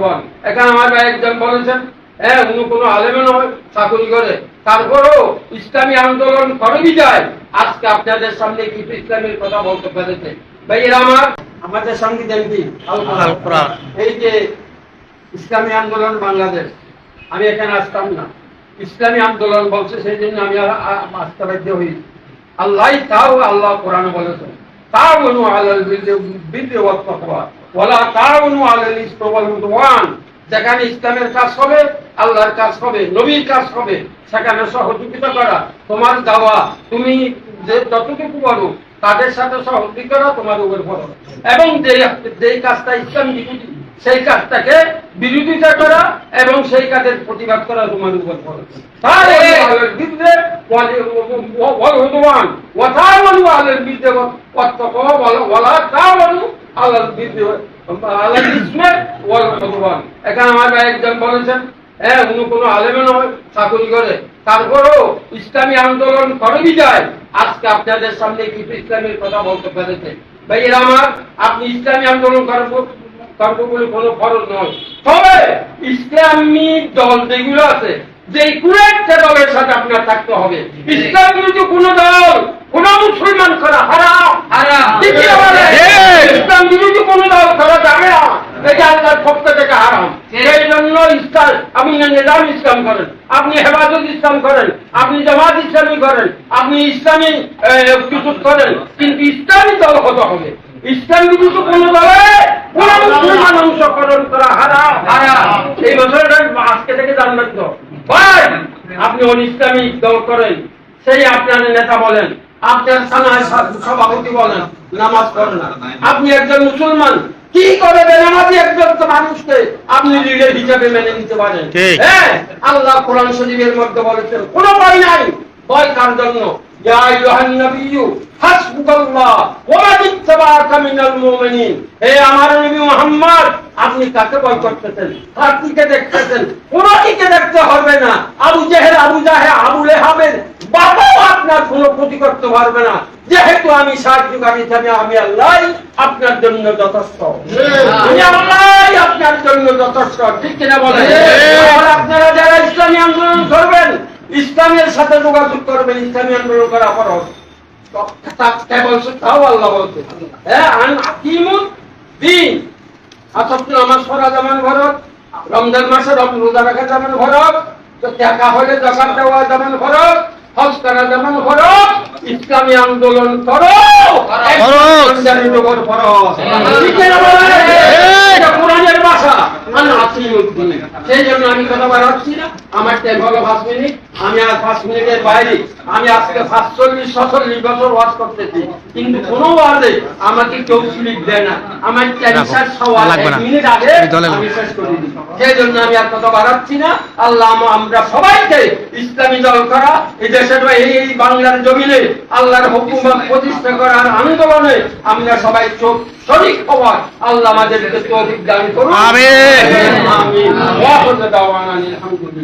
ভগবান। এখানে আমার ভাই একজন বলেছেন হ্যাঁ উনি কোনো আলেমে নয় চাকরি করে। তারপরেও ইসলামী আন্দোলন করে বিদায় আজকে আপনাদের সামনে কিছু ইসলামের কথা বলতে পেরেছে। ভাই এরা আমার আমাদের আল এই যে ইসলামী আন্দোলন বাংলাদেশ আমি এখানে আসতাম না। ইসলামী আন্দোলন বলছে সেই জন্য আমি আসতে বাধ্য হই। আল্লাহ তাও আল্লাহ কোরআন বলেছেন। তাওয়ানু على البر والتقوى ولا تعاونوا على الاثم والعدوان যেখানে ইসলামের কাজ হবে, আল্লাহর কাজ হবে, নবীর কাজ হবে, সেখানে সহযোগিতা করা। তোমার দাওয়া, তুমি যে যতটুকু বলো তাদের সাথে সহযোগিতা করা তোমার উপর ফরজ। এবং যে যেই কাজটা ইসলাম বিরোধী সেই কাজটাকে বিরোধিতা করা এবং সেই কাজের প্রতিবাদ করা তোমার উপর এখানে আমার একজন বলেছেন হ্যাঁ উনি কোনো আলেমে নয়, চাকরি করে। তারপরেও ইসলামী আন্দোলন করে যায় আজকে আপনাদের সামনে কিছু ইসলামের কথা বলতে পেরেছে। ভাই এরা আমার, আপনি ইসলামী আন্দোলন করব কোনো ফরজ নয়। তবে ইসলামী দল যেগুলো আছে যে কোনো একটা দলের সাথে আপনার থাকতে হবে। ইসলাম বিরোধী কোন দল কোন মুসলমান করা হারাম ইসলাম বিরোধী কোন দল করা যাবে না। এটা আল্লাহর পক্ষ থেকে হারাম। সেই জন্য ইসলাম আপনি নিজাম ইসলাম করেন আপনি হেফাজত ইসলাম করেন আপনি জামাত ইসলামী করেন আপনি ইসলামী করেন কিন্তু ইসলামী দল হতে হবে। ইসলাম বিরোধী কোন দলে অংশগ্রহণ করা হারাম। হারাম এই বছরটা আজকে থেকে জানবেন তো ভাই আপনি অন ইসলামী দল করেন। সেই আপনার নেতা বলেন আপনার থানায় সভাপতি বলেন নামাজ পড়েন না। আপনি একজন মুসলমান কি করে বেনামাজি একজন তো মানুষকে আপনি লিডার হিসাবে মেনে নিতে পারেন? হ্যাঁ আল্লাহ কোরআন শরীফের মধ্যে বলেছেন কোন ভয় নাই। ভয় কার জন্য? আমার নবী মুহাম্মদ আপনি কাকে ভয় করতেছেন কার দিকে দেখতেছেন। কোন দিকে দেখতে হবে না। আবু জেহেল আবু জাহে আবু লেহাবের বাবাও আপনার কোনো ক্ষতি করতে পারবে না। যেহেতু আমি সাহায্যকারী হিসাবে আমি আল্লাহ আপনার জন্য যথেষ্ট। আমি আল্লাহ আপনার জন্য যথেষ্ট। ঠিক কিনা বলেন? আপনারা যারা ইসলামী আন্দোলন করবেন ইসলামের সাথে যোগাযোগ করবেন ইসলামী আন্দোলন করা ফরজ। তাও আল্লাহ বলছে। হ্যাঁ দিন। অথচ নামাজ পড়া যেমন ঘরত রমজান মাসে রম রোজা রাখা যেমন ঘরত তো টাকা হলে জাকাত দেওয়া যেমন ঘরত হজ করা যেমন ঘরত ইসলামী আন্দোলন করো ফরজ। জানির উপর? এটা কোরআনের ভাষা আন আকিমুদ্দিন সেই জন্য আমি কথা বাড়াচ্ছি না আমার টাইম হলো পাঁচ মিনিট আমি আর পাঁচ মিনিটের বাইরে আমি আজকে সাতচল্লিশ ছচল্লিশ বছর ওয়াজ করতেছি। কিন্তু কোনো ওয়াজে আমাকে কেউ স্লিপ দেয় না। আমার ক্যান্সার সওয়াল এক। মিনিট আগে আমি শেষ করে দিই। সেই জন্য আমি আর কথা বাড়াচ্ছি না। আল্লাহ আম- আমরা সবাইকে ইসলামী দল করা এই দেশের এই এই বাংলার জমিনে আল্লাহর হুকুমত প্রতিষ্ঠা করার আন্দোলনে আমরা সবাই চোখ শরিক হওয়ার আল্লাহ আমাদেরকে তৌফিক দান করুন। আমিন। আমিন। ওয়া দাওয়ানা আলহামদুলিল্লাহ